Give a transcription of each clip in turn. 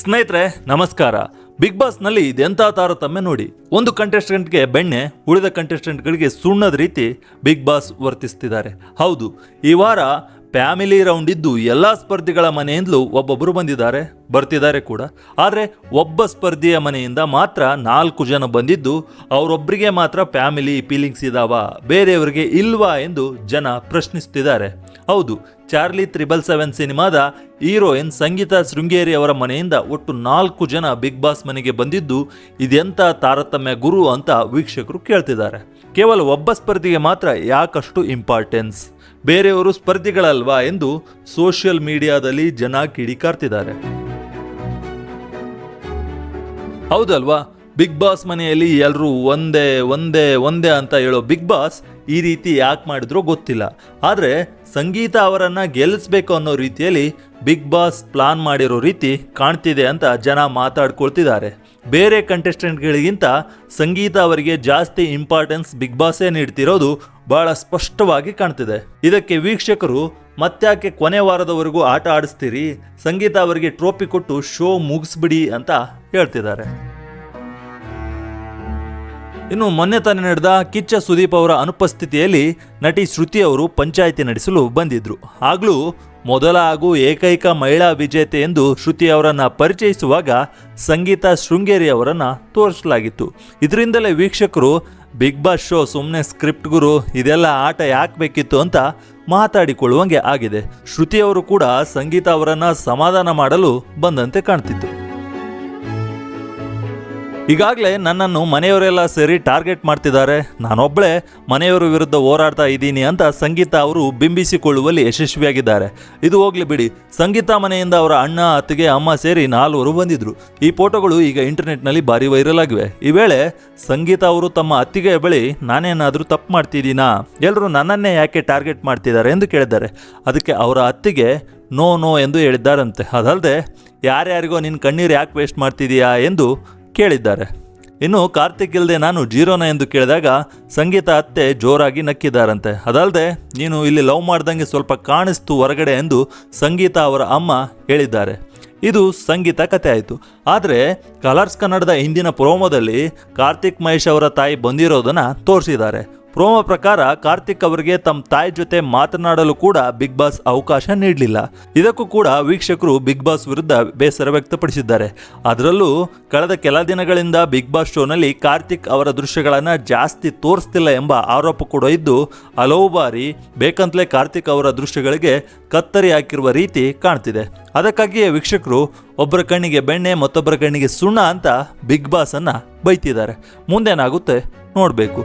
ಸ್ನೇಹಿತರೆ, ನಮಸ್ಕಾರ. ಬಿಗ್ ಬಾಸ್ನಲ್ಲಿ ಇದೆಂಥ ತಾರತಮ್ಯ ನೋಡಿ. ಒಂದು ಕಂಟೆಸ್ಟೆಂಟ್ಗೆ ಬೆಣ್ಣೆ, ಉಳಿದ ಕಂಟೆಸ್ಟೆಂಟ್ಗಳಿಗೆ ಸುಣ್ಣದ ರೀತಿ ಬಿಗ್ ಬಾಸ್ ವರ್ತಿಸ್ತಿದ್ದಾರೆ. ಹೌದು, ಈ ವಾರ ಫ್ಯಾಮಿಲಿ ರೌಂಡ್ ಇದ್ದು ಎಲ್ಲ ಸ್ಪರ್ಧಿಗಳ ಮನೆಯಿಂದಲೂ ಒಬ್ಬೊಬ್ಬರು ಬಂದಿದ್ದಾರೆ. ಬರ್ತಿದ್ದಾರೆ ಕೂಡ. ಆದರೆ ಒಬ್ಬ ಸ್ಪರ್ಧಿಯ ಮನೆಯಿಂದ ಮಾತ್ರ ನಾಲ್ಕು ಜನ ಬಂದಿದ್ದು ಅವರೊಬ್ಬರಿಗೆ ಮಾತ್ರ ಫ್ಯಾಮಿಲಿ ಫೀಲಿಂಗ್ಸ್ ಇದಾವ, ಬೇರೆಯವರಿಗೆ ಇಲ್ವಾ ಎಂದು ಜನ ಪ್ರಶ್ನಿಸ್ತಿದ್ದಾರೆ. ಹೌದು, ಚಾರ್ಲಿ ತ್ರಿಬಲ್ ಸೆವೆನ್ ಸಿನಿಮಾದ ಹೀರೋಯಿನ್ ಸಂಗೀತ ಶೃಂಗೇರಿ ಅವರ ಮನೆಯಿಂದ ಒಟ್ಟು ನಾಲ್ಕು ಜನ ಬಿಗ್ ಬಾಸ್ ಮನೆಗೆ ಬಂದಿದ್ದು ಇದೆಂಥ ತಾರತಮ್ಯ ಗುರು ಅಂತ ವೀಕ್ಷಕರು ಕೇಳ್ತಿದ್ದಾರೆ. ಕೇವಲ ಒಬ್ಬ ಸ್ಪರ್ಧಿಗೆ ಮಾತ್ರ ಯಾಕಷ್ಟು ಇಂಪಾರ್ಟೆನ್ಸ್? ಬೇರೆಯವರು ಸ್ಪರ್ಧಿಗಳಲ್ವಾ ಎಂದು ಸೋಷಿಯಲ್ ಮೀಡಿಯಾದಲ್ಲಿ ಜನ ಕಿಡಿಕಾರ್ತಿದ್ದಾರೆ. ಹೌದಲ್ವಾ? ಬಿಗ್ ಬಾಸ್ ಮನೆಯಲ್ಲಿ ಎಲ್ಲರೂ ಒಂದೇ ಒಂದೇ ಒಂದೇ ಅಂತ ಹೇಳೋ ಬಿಗ್ ಬಾಸ್ ಈ ರೀತಿ ಯಾಕೆ ಮಾಡಿದ್ರೋ ಗೊತ್ತಿಲ್ಲ. ಆದರೆ ಸಂಗೀತ ಅವರನ್ನು ಗೆಲ್ಲಿಸ್ಬೇಕು ಅನ್ನೋ ರೀತಿಯಲ್ಲಿ ಬಿಗ್ ಬಾಸ್ ಪ್ಲಾನ್ ಮಾಡಿರೋ ರೀತಿ ಕಾಣ್ತಿದೆ ಅಂತ ಜನ ಮಾತಾಡ್ಕೊಳ್ತಿದ್ದಾರೆ. ಬೇರೆ ಕಂಟೆಸ್ಟೆಂಟ್ಗಳಿಗಿಂತ ಸಂಗೀತ ಅವರಿಗೆ ಜಾಸ್ತಿ ಇಂಪಾರ್ಟೆನ್ಸ್ ಬಿಗ್ ಬಾಸೇ ನೀಡ್ತಿರೋದು ಬಹಳ ಸ್ಪಷ್ಟವಾಗಿ ಕಾಣ್ತಿದೆ. ಇದಕ್ಕೆ ವೀಕ್ಷಕರು ಮತ್ತ್ಯಾಕೆ ಕೊನೆ ವಾರದವರೆಗೂ ಆಟ ಆಡಿಸ್ತೀರಿ? ಸಂಗೀತ ಅವರಿಗೆ ಟ್ರೋಫಿ ಕೊಟ್ಟು ಶೋ ಮುಗಿಸ್ಬಿಡಿ ಅಂತ ಹೇಳ್ತಿದ್ದಾರೆ. ಇನ್ನು ಮೊನ್ನೆ ತಾನೇ ನಡೆದ ಕಿಚ್ಚ ಸುದೀಪ್ ಅವರ ಅನುಪಸ್ಥಿತಿಯಲ್ಲಿ ನಟಿ ಶ್ರುತಿ ಅವರು ಪಂಚಾಯಿತಿ ನಡೆಸಲು ಬಂದಿದ್ರು. ಆಗಲೂ ಮೊದಲ ಹಾಗೂ ಏಕೈಕ ಮಹಿಳಾ ವಿಜೇತೆ ಎಂದು ಶ್ರುತಿ ಅವರನ್ನು ಪರಿಚಯಿಸುವಾಗ ಸಂಗೀತ ಶೃಂಗೇರಿ ಅವರನ್ನು ತೋರಿಸಲಾಗಿತ್ತು. ಇದರಿಂದಲೇ ವೀಕ್ಷಕರು, ಬಿಗ್ ಬಾಸ್ ಶೋ ಸುಮ್ಮನೆ ಸ್ಕ್ರಿಪ್ಟ್ ಗುರು, ಇದೆಲ್ಲ ಆಟ ಯಾಕೆ ಬೇಕಿತ್ತು? ಅಂತ ಮಾತಾಡಿಕೊಳ್ಳುವಂಗೆ ಆಗಿದೆ. ಶ್ರುತಿಯವರು ಕೂಡ ಸಂಗೀತ ಅವರನ್ನ ಸಮಾಧಾನ ಮಾಡಲು ಬಂದಂತೆ ಕಾಣ್ತಿತ್ತು. ಈಗಾಗಲೇ ನನ್ನನ್ನು ಮನೆಯವರೆಲ್ಲ ಸೇರಿ ಟಾರ್ಗೆಟ್ ಮಾಡ್ತಿದ್ದಾರೆ. ನಾನೊಬ್ಬಳೇ ಮನೆಯವರ ವಿರುದ್ಧ ಹೋರಾಡ್ತಾ ಇದ್ದೀನಿ ಅಂತ ಸಂಗೀತ ಅವರು ಬಿಂಬಿಸಿಕೊಳ್ಳುವಲ್ಲಿ ಯಶಸ್ವಿಯಾಗಿದ್ದಾರೆ. ಇದು ಹೋಗ್ಲಿ ಬಿಡಿ. ಸಂಗೀತ ಮನೆಯಿಂದ ಅವರ ಅಣ್ಣ, ಅತ್ತಿಗೆ, ಅಮ್ಮ ಸೇರಿ ನಾಲ್ವರು ಬಂದಿದ್ರು. ಈ ಫೋಟೋಗಳು ಈಗ ಇಂಟರ್ನೆಟ್ನಲ್ಲಿ ಭಾರಿ ವೈರಲ್ ಆಗಿವೆ. ಈ ವೇಳೆ ಸಂಗೀತ ಅವರು ತಮ್ಮ ಅತ್ತಿಗೆ ಬಳಿ, ನಾನೇನಾದರೂ ತಪ್ಪು ಮಾಡ್ತಿದ್ದೀನಾ? ಎಲ್ಲರೂ ನನ್ನನ್ನೇ ಯಾಕೆ ಟಾರ್ಗೆಟ್ ಮಾಡ್ತಿದ್ದಾರೆ ಎಂದು ಕೇಳಿದ್ದಾರೆ. ಅದಕ್ಕೆ ಅವರ ಅತ್ತಿಗೆ, ನೋ ನೋ ಎಂದು ಹೇಳಿದ್ದಾರಂತೆ. ಅದಲ್ಲದೆ ಯಾರ್ಯಾರಿಗೋ ನಿನ್ನ ಕಣ್ಣೀರು ಯಾಕೆ ವೇಸ್ಟ್ ಮಾಡ್ತಿದೀಯಾ? ಎಂದು ಕೇಳಿದ್ದಾರೆ. ಇನ್ನು ಕಾರ್ತಿಕ್ ಇಲ್ಲದೆ ನಾನು ಜೀರೋನ ಎಂದು ಕೇಳಿದಾಗ ಸಂಗೀತ ಅತ್ತೆ ಜೋರಾಗಿ ನಕ್ಕಿದ್ದಾರಂತೆ. ಅದಲ್ಲದೆ ನೀನು ಇಲ್ಲಿ ಲವ್ ಮಾಡ್ದಂಗೆ ಸ್ವಲ್ಪ ಕಾಣಿಸ್ತು ಹೊರಗಡೆ ಎಂದು ಸಂಗೀತ ಅವರ ಅಮ್ಮ ಹೇಳಿದ್ದಾರೆ. ಇದು ಸಂಗೀತ ಕತೆ ಆಯಿತು. ಆದರೆ ಕಲರ್ಸ್ ಕನ್ನಡದ ಹಿಂದಿನ ಪ್ರೋಮೋದಲ್ಲಿ ಕಾರ್ತಿಕ್ ಮಹೇಶ್ ಅವರ ತಾಯಿ ಬಂದಿರೋದನ್ನು ತೋರಿಸಿದ್ದಾರೆ. ಪ್ರೋಮೋ ಪ್ರಕಾರ ಕಾರ್ತಿಕ್ ಅವರಿಗೆ ತಮ್ಮ ತಾಯಿ ಜೊತೆ ಮಾತನಾಡಲು ಕೂಡ ಬಿಗ್ ಬಾಸ್ ಅವಕಾಶ ನೀಡಲಿಲ್ಲ. ಇದಕ್ಕೂ ಕೂಡ ವೀಕ್ಷಕರು ಬಿಗ್ ಬಾಸ್ ವಿರುದ್ಧ ಬೇಸರ ವ್ಯಕ್ತಪಡಿಸಿದ್ದಾರೆ. ಅದರಲ್ಲೂ ಕಳೆದ ಕೆಲ ದಿನಗಳಿಂದ ಬಿಗ್ ಬಾಸ್ ಶೋನಲ್ಲಿ ಕಾರ್ತಿಕ್ ಅವರ ದೃಶ್ಯಗಳನ್ನು ಜಾಸ್ತಿ ತೋರಿಸ್ತಿಲ್ಲ ಎಂಬ ಆರೋಪ ಕೂಡ ಇದ್ದು, ಹಲವು ಬಾರಿ ಬೇಕಂತಲೇ ಕಾರ್ತಿಕ್ ಅವರ ದೃಶ್ಯಗಳಿಗೆ ಕತ್ತರಿ ಹಾಕಿರುವ ರೀತಿ ಕಾಣ್ತಿದೆ. ಅದಕ್ಕಾಗಿಯೇ ವೀಕ್ಷಕರು, ಒಬ್ಬರ ಕಣ್ಣಿಗೆ ಬೆಣ್ಣೆ, ಮತ್ತೊಬ್ಬರ ಕಣ್ಣಿಗೆ ಸುಣ್ಣ ಅಂತ ಬಿಗ್ ಬಾಸ್ ಅನ್ನ ಬೈತಿದ್ದಾರೆ. ಮುಂದೇನಾಗುತ್ತೆ ನೋಡಬೇಕು.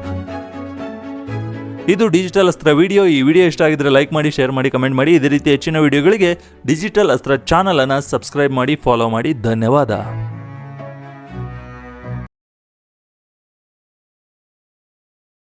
ಇದು ಡಿಜಿಟಲ್ ಅಸ್ತ್ರ ವಿಡಿಯೋ. ಈ ವಿಡಿಯೋ ಇಷ್ಟ ಆಗಿದ್ರೆ ಲೈಕ್ ಮಾಡಿ, ಶೇರ್ ಮಾಡಿ, ಕಮೆಂಟ್ ಮಾಡಿ. ಇದೇ ರೀತಿ ಹೆಚ್ಚಿನ ವಿಡಿಯೋಗಳಿಗೆ ಡಿಜಿಟಲ್ ಅಸ್ತ್ರ ಚಾನಲನ್ನು ಸಬ್ಸ್ಕ್ರೈಬ್ ಮಾಡಿ, ಫಾಲೋ ಮಾಡಿ. ಧನ್ಯವಾದ.